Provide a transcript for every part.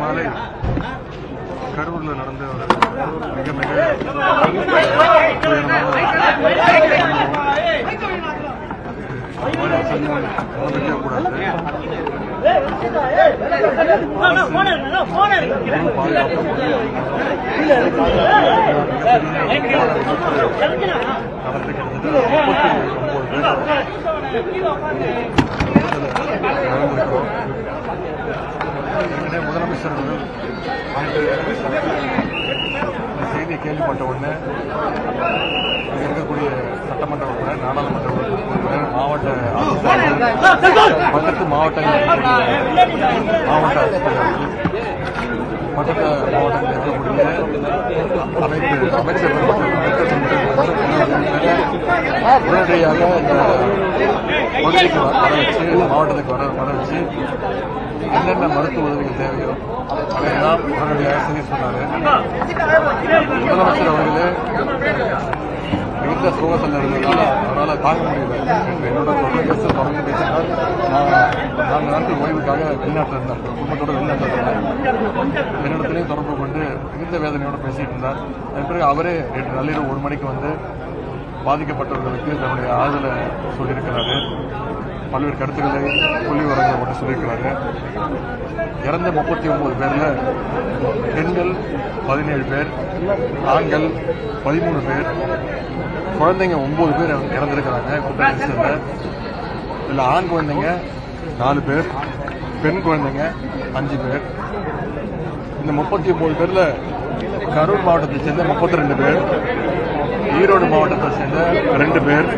மாலை கரூர்ல நடந்த ஒரு மிக மிக கூடாது நடந்து கிட்டத்தட்ட முப்பத்தி ஒன்பது பேர் ஏற்கனவே முதலமைச்சர் அவர்கள் இந்த செய்தியை கேள்விப்பட்ட உடனே இங்க இருக்கக்கூடிய சட்டமன்ற உறுப்பினர் நாடாளுமன்ற உறுப்பினர் மாவட்ட ஆட்சித்தலைவர் பக்கத்து மாவட்டங்களில் மாவட்ட ஆட்சித்தலைவர்கள் பக்கத்து மாவட்டத்தில் உடனடியாக இந்த பகுதிக்கு வர வச்சு மாவட்டத்துக்கு வர வர வச்சு என்னென்ன மருத்துவ உதவிகள் தேவையோ அதையெல்லாம் உடனடியாக செய்ய சொன்னாரு முதலமைச்சர் அவர்களே வீட்டில் சோகத்தில் இருந்ததுனால அவரால் தாங்க முடியல. என்னோட தொலைபேசி தொடர்ந்து பேசினார் நான் நான்கு நாட்கள் ஓய்வுக்காக வெளிநாட்டில் இருந்தேன். குடும்பத்தோட வெளிநாட்டில் இருந்தேன். என்னிடத்திலையும் தொடர்பு கொண்டு மிகுந்த வேதனையோடு பேசிட்டு இருந்தார். அதன் பிறகு அவரே நேற்று நள்ளிரவு ஒரு மணிக்கு வந்து பாதிக்கப்பட்டவர்களுக்கு தன்னுடைய ஆறுதலை சொல்லியிருக்கிறாரு. பல்வேறு கருத்துக்களை புள்ளி விவரங்களை மட்டும் சொல்லியிருக்கிறாரு. இறந்த முப்பத்தி ஒன்பது பேரில் பெண்கள் பதினேழு பேர் ஆண்கள் பதிமூணு பேர் குழந்தைங்க ஒன்பது பேர் இறந்துருக்கிறாங்க. குற்றச்சல இதில் ஆண் குழந்தைங்க நாலு பேர் பெண் குழந்தைங்க அஞ்சு பேர். இந்த முப்பத்தி ஒன்பது பேரில் கரூர் மாவட்டத்தை சேர்ந்த முப்பத்தி ரெண்டு பேர் ஈரோடு மாவட்டத்தை சேர்ந்த ரெண்டு பேர்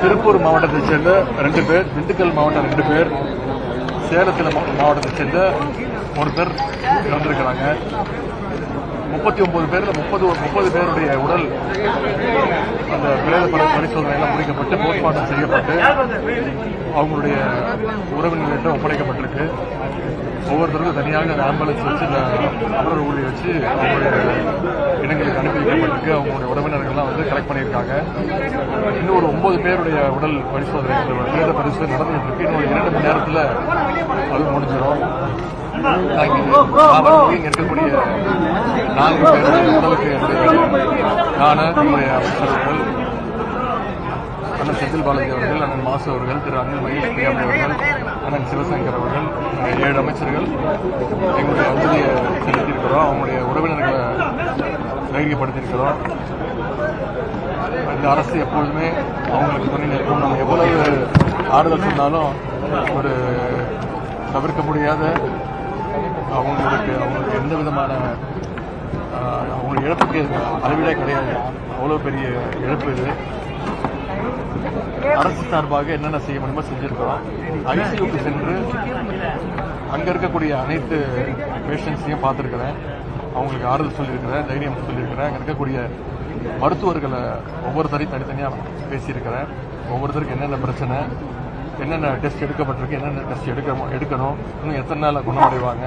திருப்பூர் மாவட்டத்தை சேர்ந்த ரெண்டு பேர் திண்டுக்கல் மாவட்டம் ரெண்டு பேர் சேலத்தில் மாவட்டத்தை சேர்ந்த ஒருத்தர் இறந்திருக்கிறாங்க. முப்பத்தி ஒன்பது பேரில் முப்பது முப்பது பேருடைய உடல் அந்த பிரேத பரிசோதனையெல்லாம் முடிக்கப்பட்டு போஸ்ட்மார்ட்டம் செய்யப்பட்டு அவங்களுடைய உறவினர்களிடம் ஒப்படைக்கப்பட்டிருக்கு. ஒவ்வொருத்தருக்கும் தனியாக ஆம்புலன்ஸ் வச்சு இந்த அமரர் ஊழி வச்சு அவங்களுடைய இடங்களுக்கு அனுப்பி வைக்கப்பட்டிருக்கு. அவங்களுடைய உறவினர்கள்லாம் வந்து கலெக்ட் பண்ணியிருக்காங்க. இன்னும் ஒரு ஒன்பது பேருடைய உடல் பரிசோதனை இந்த பிரேத பரிசோதனை நடந்துட்டு இருக்கு இன்னும் இரண்டு மணி நேரத்தில் அது முடிஞ்சிடும். நான் இருக்கக்கூடிய நான்கு பேருடைய உடலுக்கு என்னுடைய அமைச்சர்கள் அண்ணன் செந்தில் பாலாஜி அவர்கள் அண்ணன் மாசு அவர்கள் திரு அனில் மகேஷ் பிரியாமணி அவர்கள் அண்ணன் சிவசங்கர் அவர்கள் ஏழு அமைச்சர்கள் எங்களுடைய அஞ்சலியை செலுத்தியிருக்கிறோம். அவங்களுடைய உறவினர்களை தைரியப்படுத்தியிருக்கிறோம். இந்த அரசு எப்பொழுதுமே அவங்களுக்கு துணை நிற்கும். நம்ம எவ்வளவு ஆறுதல் சொன்னாலும் ஒரு தவிர்க்க முடியாத அவங்களுக்கு அவங்களுக்கு எந்த விதமான ஆஹ், இழப்புக்கு அளவிலே கிடையாது. அவ்வளோ பெரிய இழப்பு இது. அரசு சார்பாக என்னென்ன செய்ய முடியுமோ செஞ்சிருக்கிறோம். ஐசியூக்கு சென்று அங்கே இருக்கக்கூடிய அனைத்து பேஷண்ட்ஸையும் பார்த்துருக்குறேன். அவங்களுக்கு ஆறுதல் சொல்லியிருக்கிறேன் தைரியம் சொல்லியிருக்கிறேன். அங்கே இருக்கக்கூடிய மருத்துவர்களை ஒவ்வொருத்தரையும் தனித்தனியாக பேசியிருக்கிறேன். ஒவ்வொருத்தருக்கு என்னென்ன பிரச்சனை என்னென்ன டெஸ்ட் எடுக்கப்பட்டிருக்கு என்னென்ன டெஸ்ட் எடுக்க எடுக்கணும் இன்னும் எத்தனை நாளில் குணமடைவாங்க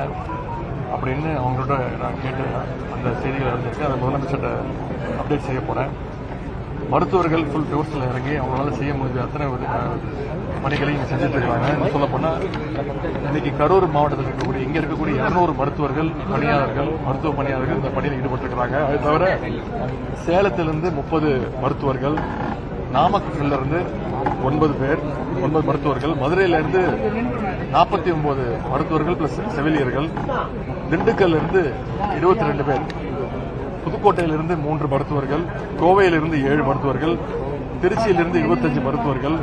அப்படின்னு அவங்களோட நான் கேட்டு அந்த செய்திகளை அறிஞ்சிருக்கேன் அதை முதலமைச்சர்கிட்ட அப்டேட் செய்ய போகிறேன் மருத்துவர்கள் ஃபுல் ஃபோர்ஸில் இறங்கி அவங்களால செய்ய முடிஞ்ச அத்தனை ஒரு, பணிகளையும் இங்கே செஞ்சுட்டு இருக்காங்க. இன்னும் சொல்ல போனால் இன்னைக்கு கரூர் மாவட்டத்தில் இருக்கக்கூடிய இங்கே இருக்கக்கூடிய இரநூறு மருத்துவர்கள் பணியாளர்கள் மருத்துவ பணியாளர்கள் இந்த பணியில் ஈடுபட்டிருக்கிறாங்க. அது தவிர சேலத்திலிருந்து முப்பது மருத்துவர்கள் நாமக்கல்லிருந்து ஒன்பது பேர் ஒன்பது மருத்துவர்கள் மதுரையிலிருந்து நாற்பத்தி ஒன்பது மருத்துவர்கள் பிளஸ் செவிலியர்கள் திண்டுக்கல்லிருந்து இருபத்தி ரெண்டு பேர். புதுக்கோட்டையிலிருந்து மூன்று மருத்துவர்கள் கோவையிலிருந்து ஏழு மருத்துவர்கள் திருச்சியிலிருந்து இருபத்தஞ்சு மருத்துவர்கள்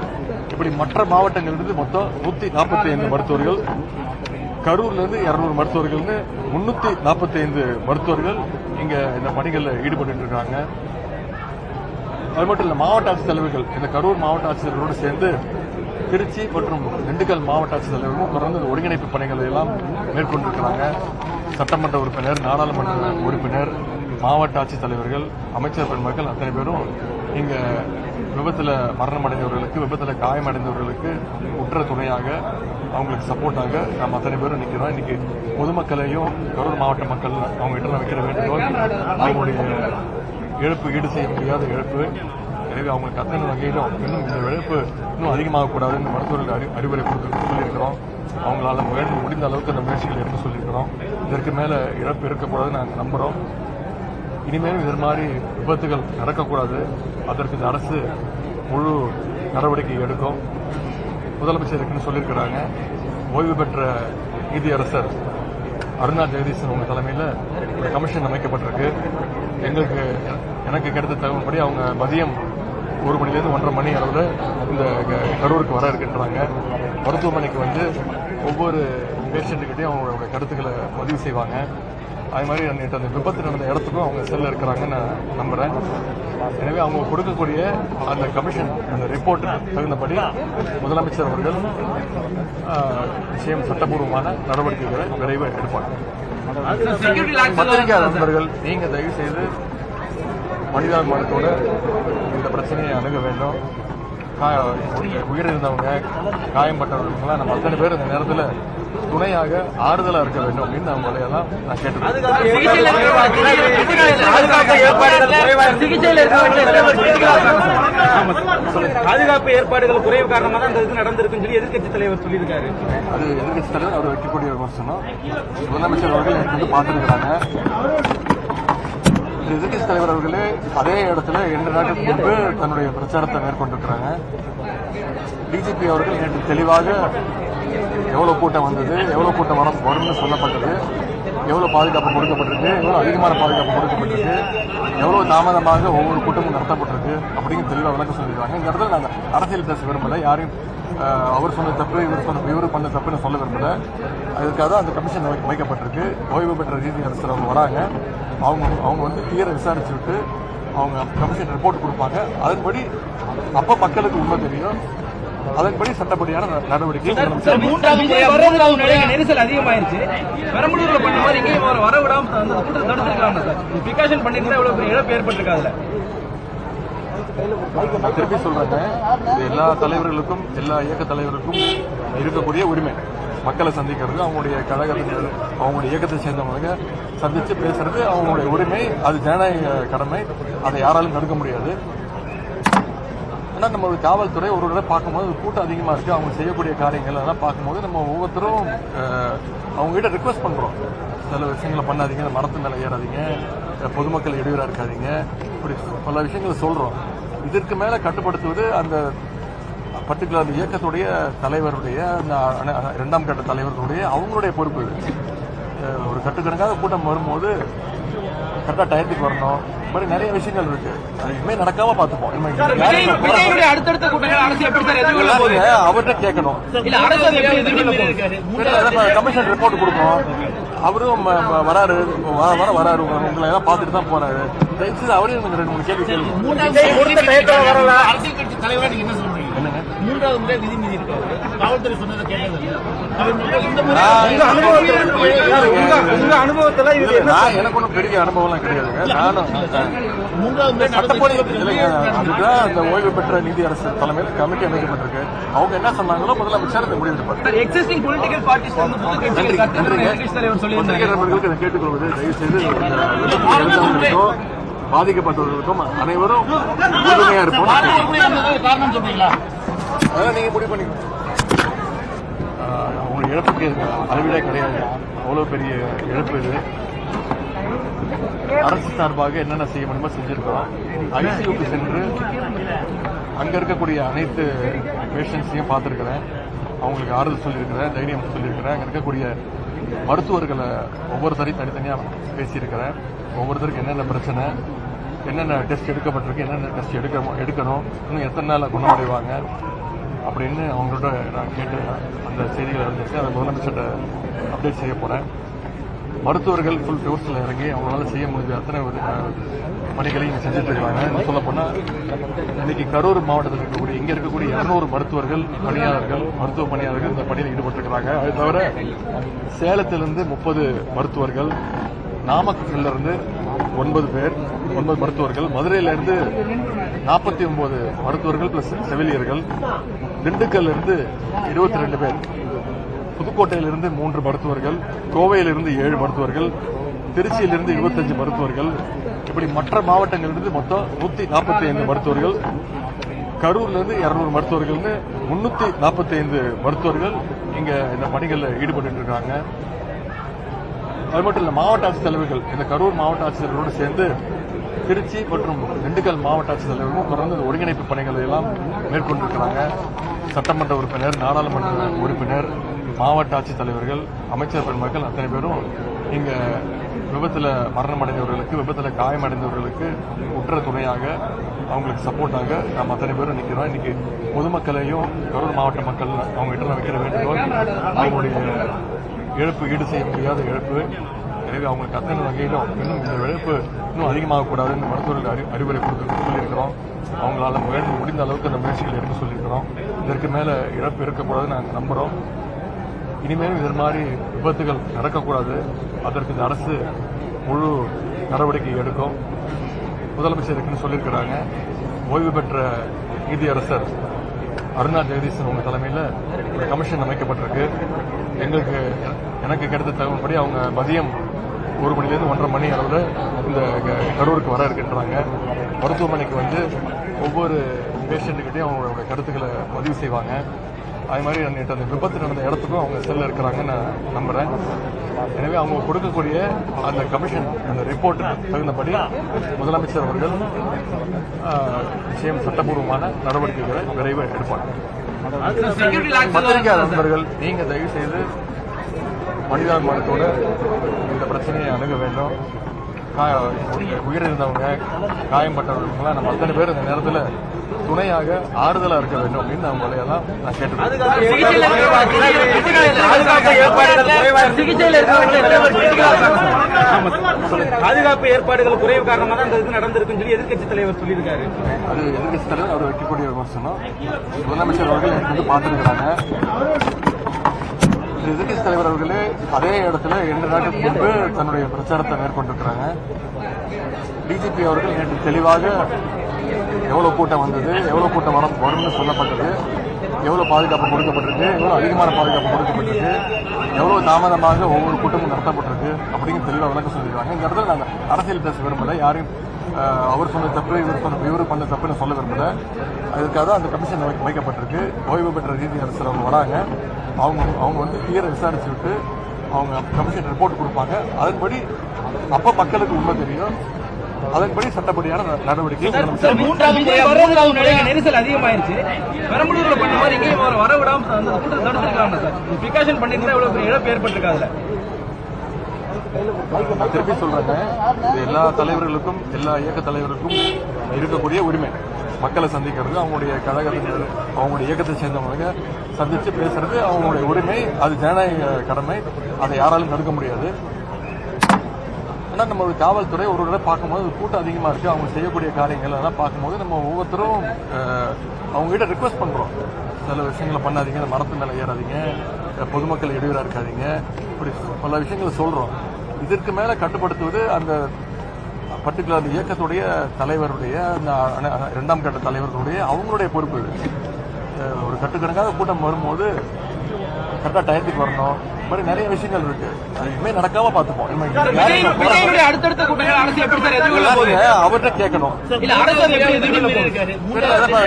இப்படி மற்ற மாவட்டங்களிலிருந்து மொத்தம் நூத்தி நாற்பத்தி ஐந்து மருத்துவர்கள் கரூர்லேருந்து இரநூறு இருநூறு மருத்துவர்கள்னு முன்னூத்தி நாற்பத்தி ஐந்து மருத்துவர்கள் இங்க இந்த பணிகளில் ஈடுபட்டு இருக்காங்க. அது மட்டும் இல்ல மாவட்ட ஆட்சித்தலைவர்கள் இந்த கரூர் மாவட்ட ஆட்சித்தலைவரோடு சேர்ந்து திருச்சி மற்றும் திண்டுக்கல் மாவட்ட ஆட்சித்தலைவர்களும் தொடர்ந்து இந்த ஒருங்கிணைப்பு பணிகளை எல்லாம் மேற்கொண்டிருக்கிறாங்க. சட்டமன்ற உறுப்பினர் நாடாளுமன்ற உறுப்பினர் மாவட்ட ஆட்சித்தலைவர்கள் அமைச்சர் பெண்மக்கள் அத்தனை பேரும் இங்க விபத்துல மரணமடைந்தவர்களுக்கு விபத்துல காயமடைந்தவர்களுக்கு உற்ற துணையாக அவங்களுக்கு சப்போர்ட்டாக நம்ம அத்தனை பேரும் நிற்கிறோம் இன்னைக்கு பொதுமக்களையும் கரூர் மாவட்ட மக்கள் அவங்க கிட்ட வைக்கிற வேண்டுகோள் அவங்களுடைய இழப்பு ஈடு செய்ய முடியாத இழப்பு. எனவே அவங்களுக்கு அத்தனை வகையிலும் இன்னும் இந்த இழப்பு இன்னும் அதிகமாகக்கூடாதுன்னு மருத்துவர்கள் அறி அறிவுரை கொடுத்து சொல்லியிருக்கிறோம். அவங்களால முயற்சி முடிந்த அளவுக்கு அந்த முயற்சிகள் எடுத்து சொல்லியிருக்கிறோம். இதற்கு மேல இழப்பு இருக்கக்கூடாதுன்னு நாங்கள் நம்புறோம். இனிமேலும் இது மாதிரி விபத்துகள் நடக்கக்கூடாது. அதற்கு இந்த அரசு முழு நடவடிக்கை எடுக்கும். முதலமைச்சருக்குன்னு சொல்லியிருக்கிறாங்க. ஓய்வு பெற்ற நீதியரசர் அருணா ஜெகதீசன் உங்க தலைமையில் ஒரு கமிஷன் அமைக்கப்பட்டிருக்கு. எங்களுக்கு எனக்கு கிடைத்த தகவல்படி அவங்க மதியம் ஒரு மணிலேருந்து ஒன்றரை மணி அளவில் இந்த க- கரூருக்கு வர இருக்கின்றாங்க. மருத்துவமனைக்கு வந்து ஒவ்வொரு பேஷண்ட்டுக்கிட்டையும் அவங்களோட கருத்துக்களை பதிவு செய்வாங்க. அது மாதிரி நேற்று அந்த விபத்து நடந்த இடத்துக்கும் அவங்க செல்ல இருக்கிறாங்கன்னு நான் நம்புகிறேன் எனவே அவங்க கொடுக்கக்கூடிய அந்த கமிஷன் அந்த ரிப்போர்ட் தகுந்தபடி முதலமைச்சர் அவர்கள் விஷயம் நிச்சயம் சட்டபூர்வமான நடவடிக்கைகளை விரைவாக எடுப்பாங்க. பத்திரிகை நண்பர்கள் நீங்கள் தயவு செய்து மனிதாபிமானத்தோட இந்த பிரச்சனையை அணுக வேண்டும். உயிரிழந்தவங்க காயம்பட்டவர்கள்லாம் நம்ம அத்தனை பேர் இந்த நேரத்தில் துணையாக ஆறுதலா இருக்க வேண்டும் அப்படின்னு அவங்களை எல்லாம் நான் கேட்டுக்கிறேன். பாதுகாப்பு ஏற்பாடுகள் குறைவு காரணமாக தான் இந்த இது நடந்திருக்குன்னு சொல்லி எதிர்க்கட்சி தலைவர் சொல்லியிருக்காரு. அது எதிர்கட்சி தலைவர் அவர் வைக்கக்கூடிய விமர்சனம். முதலமைச்சர் அவர்கள் எனக்கு வந்து பார்த்துருக்கிறாங்க. எதிர்கட்சி தலைவர் அவர்களே அதே இடத்துல இரண்டு நாட்கள் முன்பு தன்னுடைய பிரச்சாரத்தை மேற்கொண்டிருக்கிறாங்க. டிஜிபி அவர்கள் நேற்று தெளிவாக எவ்வளவு கூட்டம் வந்தது எவ்வளவு கூட்டம் வரும் வரும்னு சொல்லப்பட்டது எவ்வளவு பாதுகாப்பு கொடுக்கப்பட்டிருக்கு எவ்வளவு அதிகமான பாதுகாப்பு கொடுக்கப்பட்டிருக்கு எவ்வளவு தாமதமாக ஒவ்வொரு கூட்டமும் நடத்தப்பட்டிருக்கு அப்படிங்கிற தெளிவாக விளக்கம் சொல்லியிருக்காங்க. இந்த இடத்துல நாங்கள் அரசியல் பேச விரும்பலை. யாரையும் அவர் சொன்ன தப்பு இவர் சொன்ன இவர் பண்ண தப்புன்னு சொல்ல விரும்பலை. அதுக்காக தான் அந்த கமிஷன் வைக்கப்பட்டிருக்கு. ஓய்வு பெற்ற ரீதி அரசர் அவங்க வராங்க. அவங்க அவங்க வந்து தீர விசாரிச்சு விட்டு அவங்க கமிஷன் ரிப்போர்ட் கொடுப்பாங்க. அதன்படி அப்போ மக்களுக்கு உண்மை தெரியும். அதன்படி சட்டப்படியான நடவடிக்கை மூன்றாவது நெரிசல் அதிகமாயிருச்சு. பெரம்பலூர்ல பண்ண மாதிரி இங்கேயும் வர வர விடாம அந்த கூட்டத்தை தடுத்துருக்கலாம் சார். பிரிகாஷன் பண்ணிருந்தா இவ்வளவு பெரிய இழப்பு ஏற்பட்டிருக்காதுல திருப்பி சொல்றேங்க. எல்லா தலைவர்களுக்கும் எல்லா இயக்க தலைவருக்கும் இருக்கக்கூடிய உரிமை. மக்களை சந்திக்கிறது அவங்களுடைய கழகத்தினர் அவங்களுடைய இயக்கத்தை சேர்ந்தவங்க சந்திச்சு பேசுறது அவங்களுடைய உரிமை அது ஜனநாயக கடமை. அதை யாராலும் தடுக்க முடியாது. ஆனால் நம்ம ஒரு காவல்துறை ஒரு தடவை பார்க்கும்போது கூட்டம் அதிகமாக இருக்கு. அவங்க செய்யக்கூடிய காரியங்கள் அதெல்லாம் பார்க்கும்போது நம்ம ஒவ்வொருத்தரும் அவங்ககிட்ட ரிக்வஸ்ட் பண்ணுறோம் சில விஷயங்களை பண்ணாதீங்க இந்த மரத்து மேலே ஏறாதீங்க பொதுமக்கள் இடையூறாக இருக்காதீங்க. இப்படி பல விஷயங்களை சொல்கிறோம் இதற்கு மேலே கட்டுப்படுத்துவது அந்த பர்டிகுலர் அந்த இயக்கத்துடைய தலைவருடைய அந்த இரண்டாம் கட்ட தலைவர்களுடைய அவங்களுடைய பொறுப்பு ஒரு கட்டுக்கணக்காக கூட்டம் வரும்போது கரெக்டாக டயத்துக்கு வரணும். இந்த மாதிரி நிறைய விஷயங்கள் இருக்கு. அது இனிமேல் நடக்காம பார்த்துப்போம். இனிமே யாரும் விஜயுடைய அடுத்தடுத்த கூட்டங்கள் அரசு எப்படி சார் எதிர்கொள்ள போகுது? அதாவதுங்க, அவர்கிட்ட கேட்கணும். கமிஷன் ரிப்போர்ட் கொடுக்கணும். அவரும் வராரு. வர வர வராரு. உங்களை உங்களை எல்லாம் பார்த்துட்டு தான் போறாரு. அவரையும் ரெண்டு மூணு கேள்வி கேளுங்க அரசியல் கட்சி தலைவரா நீங்க என்ன சொல்றீங்க என்னங்க மூன்றாவது முறை விதி மீறி இருக்காரு காவல்துறை சொன்னதை கேட்டது அனுபவத்துல எனக்கு ஒன்றும் பெரிய அனுபவம்லாம் கிடையாதுங்க நானும் மூன்றாவது முறை சட்டப்படி இல்லைங்க அதுதான் அந்த ஓய்வு பெற்ற நீதி அரசு தலைமையில் கமிட்டி அமைக்கப்பட்டிருக்கு. அவங்க என்ன சொன்னாங்களோ முதலமைச்சர் அந்த முடிவு எடுப்பார் சார் எக்ஸிஸ்டிங் பொலிட்டிக்கல் பார்ட்டிஸ் வந்து புது கட்சிகள் கேட்டுக்கொள்வது தயவு செய்து பாதிக்கப்பட்டவர்களுக்கும் அனைவரும் உறுதுணையா இருப்போம். காரணம் சொல்றீங்களா? அதெல்லாம் நீங்க முடிவு பண்ணிக்கணும் ஆஹ் இழப்புக்கு அளவிடே கிடையாது. அவ்வளோ பெரிய இழப்பு இது. அரசு சார்பாக என்னென்ன செய்ய முடியுமோ செஞ்சிருக்கோம். ஐசியூக்கு சென்று அங்கே இருக்கக்கூடிய அனைத்து பேஷண்ட்ஸையும் பார்த்துருக்கிறேன். அவங்களுக்கு ஆறுதல் சொல்லியிருக்கிறேன் தைரியம் சொல்லியிருக்கிறேன். அங்கே இருக்கக்கூடிய மருத்துவர்களை ஒவ்வொருத்தரையும் தனித்தனியாக பேசியிருக்கிறேன். ஒவ்வொருத்தருக்கும் என்னென்ன பிரச்சனை என்னென்ன டெஸ்ட் எடுக்கப்பட்டிருக்கு என்னென்ன டெஸ்ட் எடுக்க எடுக்கணும் இன்னும் எத்தனை நாளில் குணமடைவாங்க அப்படின்னு அவங்களோட நான் கேட்டு அந்த செய்திகளை இருந்துச்சு அதை முதலமைச்சர்கிட்ட அப்டேட் செய்ய போகிறேன் மருத்துவர்கள் ஃபுல் டோர்ஸில் இறங்கி அவங்களால செய்ய முடிஞ்ச அத்தனை பணிகளையும் இங்கே செஞ்சுட்டு இருக்காங்க. இன்னும் இன்னைக்கு கரூர் மாவட்டத்தில் இருக்கக்கூடிய இங்கே இருக்கக்கூடிய இரநூறு மருத்துவர்கள் பணியாளர்கள் மருத்துவ பணியாளர்கள் இந்த பணியில் ஈடுபட்டிருக்கிறாங்க. அது தவிர சேலத்திலிருந்து முப்பது மருத்துவர்கள் நாமக்கல்லிருந்து ஒன்பது பேர் ஒன்பது மருத்துவர்கள். மதுரையிலிருந்து நாற்பத்தி ஒன்பது மருத்துவர்கள் பிளஸ் செவிலியர்கள். திண்டுக்கல்ல இருந்து இருபத்தி ரெண்டு பேர். புதுக்கோட்டையிலிருந்து மூன்று மருத்துவர்கள். கோவையிலிருந்து ஏழு மருத்துவர்கள். திருச்சியிலிருந்து இருபத்தஞ்சு மருத்துவர்கள். இப்படி மற்ற மாவட்டங்களிலிருந்து மொத்தம் நூத்தி நாற்பத்தி ஐந்து மருத்துவர்கள். கரூர்லேருந்து இரநூறு இருநூறு மருத்துவர்கள்னு முன்னூத்தி நாற்பத்தி ஐந்து மருத்துவர்கள் இங்க இந்த பணிகளில் ஈடுபட்டு இருக்காங்க. அது மட்டும் இல்லை மாவட்ட ஆட்சித்தலைவர்கள் இந்த கரூர் மாவட்ட ஆட்சித்தலைவரோடு சேர்ந்து திருச்சி மற்றும் திண்டுக்கல் மாவட்ட ஆட்சித்தலைவரும் தொடர்ந்து இந்த ஒருங்கிணைப்பு பணிகளை எல்லாம் மேற்கொண்டிருக்கிறாங்க. சட்டமன்ற உறுப்பினர் நாடாளுமன்ற உறுப்பினர் மாவட்ட ஆட்சித்தலைவர்கள் அமைச்சர் பெருமக்கள் அத்தனை பேரும் இங்க மரணம் மரணமடைந்தவர்களுக்கு விபத்தில் காயமடைந்தவர்களுக்கு உற்ற துணையாக அவங்களுக்கு சப்போர்ட்டாக நாம் அத்தனை பேரும் நிற்கிறோம் இன்னைக்கு பொதுமக்களையும் கரூர் மாவட்ட மக்கள் அவங்க கிட்ட நான் வைக்கிற வேண்டுகோள் அவங்களுடைய இழப்பு ஈடு செய்ய முடியாத இழப்பு. எனவே அவங்க அத்தனை வகையிலும் இன்னும் இந்த இழப்பு இன்னும் அதிகமாகக்கூடாதுன்னு மருத்துவர்கள் அறி அறிவுரை கொடுத்து சொல்லியிருக்கிறோம். அவங்களால முயற்சி முடிந்த அளவுக்கு அந்த முயற்சிகள் எடுத்து சொல்லியிருக்கிறோம். இதற்கு மேலே இழப்பு இருக்கக்கூடாதுன்னு நாங்கள் நம்புகிறோம் இனிமேலும் இது மாதிரி விபத்துகள் நடக்கக்கூடாது. அதற்கு இந்த அரசு முழு நடவடிக்கை எடுக்கும். முதலமைச்சர் இருக்குன்னு சொல்லியிருக்கிறாங்க. ஓய்வு பெற்ற நீதியரசர் அருணா ஜெகதீசன் உங்கள் தலைமையில் ஒரு கமிஷன் அமைக்கப்பட்டிருக்கு. எங்களுக்கு எனக்கு கிடைத்த தகவல்படி அவங்க மதியம் ஒரு மணிலேருந்து ஒன்றரை மணி அளவில் இந்த கரூருக்கு வர இருக்கின்றாங்க. மருத்துவமனைக்கு வந்து ஒவ்வொரு பேஷண்ட்டுக்கிட்டையும் அவங்களோட கருத்துக்களை பதிவு செய்வாங்க. அது மாதிரி நேற்று அந்த விபத்து நடந்த இடத்துக்கும் அவங்க செல்ல இருக்கிறாங்கன்னு நான் நம்புறேன். எனவே அவங்க கொடுக்கக்கூடிய அந்த கமிஷன் அந்த ரிப்போர்ட் தகுந்தபடி முதலமைச்சர் அவர்கள் நிச்சயம் சட்டப்பூர்வமான நடவடிக்கைகளை விரைவில் எடுப்பாங்க. பத்திரிகை நண்பர்கள் நீங்க தயவு செய்து மனிதாபிமானத்தோட இந்த பிரச்சனையை அணுக வேண்டும். உயிரிழந்தவங்க காயம்பட்டவர்கள்லாம் நம்ம அத்தனை பேர் இந்த நேரத்தில் துணையாக ஆறுதலா இருக்க வேண்டும் அப்படின்னு அவங்களை எல்லாம் நான் இருக்கிறவங்க பாதுகாப்பு ஏற்பாடுகள் குறைவா காரணமாக தான் அந்த இது நடந்திருக்குன்னு சொல்லி எதிர்க்கட்சி தலைவர் சொல்லியிருக்காரு. அது எதிர்கட்சி தலைவர் அவர் வைக்கக்கூடிய விமர்சனம். முதலமைச்சர் அவர்கள் எனக்கு வந்து பார்த்துருக்கிறாங்க. எதிர்கட்சி தலைவர் அவர்களே அதே இடத்துல இரண்டு நாட்கள் முன்பு தன்னுடைய பிரச்சாரத்தை மேற்கொண்டிருக்கிறாங்க. டிஜிபி அவர்கள் நேற்று தெளிவாக எவ்வளவு கூட்டம் வந்தது எவ்வளவு கூட்டம் வரும் வரும்னு சொல்லப்பட்டது எவ்வளவு பாதுகாப்பு கொடுக்கப்பட்டிருக்கு எவ்வளவு அதிகமான பாதுகாப்பு கொடுக்கப்பட்டிருக்கு எவ்வளவு தாமதமாக ஒவ்வொரு கூட்டமும் நடத்தப்பட்டிருக்கு அப்படிங்கிற தெளிவாக விளக்கம் சொல்லியிருக்காங்க. இந்த இடத்துல நாங்கள் அரசியல் பேச விரும்பல யாரையும் அவர் சொன்ன தப்பு இவர் சொன்ன இவர் பண்ண தப்புன்னு சொல்ல விரும்பல. அதுக்காக அந்த கமிஷன் வைக்கப்பட்டிருக்கு. ஓய்வு பெற்ற ரீதி அரசர் அவங்க வராங்க. அவங்க அவங்க வந்து தீர விசாரிச்சு விட்டு அவங்க கமிஷன் ரிப்போர்ட் கொடுப்பாங்க. அதன்படி அப்ப மக்களுக்கு உண்மை தெரியும். அதன்படி சட்டப்படியான நடவடிக்கை நெரிசல் அதிகமாயிருச்சு. பெரம்பலூர்ல பண்ண மாதிரி இங்கேயும் அவரை வர விடாம அந்த கூட்டத்தை தடுத்துருக்கலாம் சார். பிரிகாஷன் பண்ணிருந்தா இவ்வளவு பெரிய இழப்பு ஏற்பட்டிருக்காதுல நான் திருப்பி சொல்றேங்க. இது எல்லா தலைவர்களுக்கும் எல்லா இயக்க தலைவருக்கும் இருக்கக்கூடிய உரிமை. மக்களை சந்திக்கிறது அவங்களுடைய கழகத்தினர் அவங்களுடைய இயக்கத்தை சேர்ந்தவங்க. சந்தித்து பேசுறது அவங்களுடைய உரிமை அது ஜனநாயக கடமை. அதை யாராலும் தடுக்க முடியாது. ஆனால் நம்ம காவல்துறை ஒரு தடவை பார்க்கும்போது கூட்டம் அதிகமாக இருக்குது அவங்க செய்யக்கூடிய காரியங்கள் அதெல்லாம் பார்க்கும்போது நம்ம ஒவ்வொருத்தரும் அவங்ககிட்ட ரிக்வஸ்ட் பண்ணுறோம் சில விஷயங்களை பண்ணாதீங்க இந்த மரத்து மேலே ஏறாதீங்க பொதுமக்கள் இடையூறாக இருக்காதீங்க. இப்படி பல விஷயங்களை சொல்கிறோம் இதற்கு மேலே கட்டுப்படுத்துவது அந்த பர்டிகுலர் அந்த இயக்கத்துடைய தலைவருடைய இரண்டாம் கட்ட தலைவர்களுடைய அவங்களுடைய பொறுப்பு கட்டுக்கணக்காக கூட்டம் வரும்போது கரெக்டாக டயத்துக்கு வரணும். மாதிரி நிறைய விஷயங்கள் இருக்கு. அது இனிமே நடக்காம பார்த்துப்போம். அடுத்தடுத்த கூட்டங்கள் அரசு எப்படி சார் எதிர்கொள்ள போகுது? எல்லாருமே அவர்கிட்ட கேட்கணும்.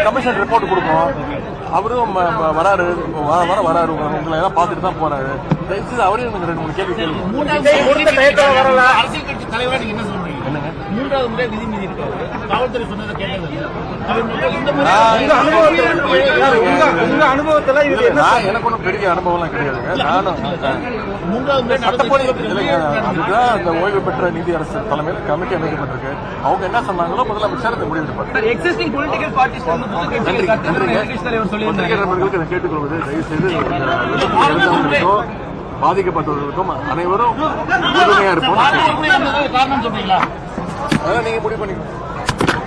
கமிஷன் ரிப்போர்ட் கொடுப்போம் அவரும் வராரு. வர வர வராரு. உங்களை எல்லாம் பார்த்துட்டு தான் போறாரு. தயவுசெய்து அவரையும் ரெண்டு மூணு கேள்வி கேளுங்க. மூன்றாவது அரசியல் கட்சி தலைவரா நீங்க என்ன மூன்றாவது முறை விதி மீறி இருக்காரு. காவல்துறை சொன்னதை கேட்டது அனுபவத்துல எனக்கு ஒன்றும் பெரிய அனுபவம்லாம் கிடையாதுங்க. நானும் மூன்றாவது முறை அதுதான் அந்த ஓய்வு பெற்ற நீதி அரசு தலைமையில் கமிட்டி அமைக்கப்பட்டிருக்கு. அவங்க என்ன சொன்னாங்களோ முதலமைச்சர் அதை முடிவெடுப்பார் எக்ஸிஸ்டிங் பொலிட்டிக்கல் பார்ட்டிஸ் நண்பர்களுக்கு கேட்டுக்கொள்வது தயவு செய்து பாதிக்கப்பட்டவர்களுக்கும் அனைவரும் உறுதுணையா இருப்போம். காரணம் சொல்றீங்களா அதான் நீங்க முடிவு பண்ணிக்கணும்.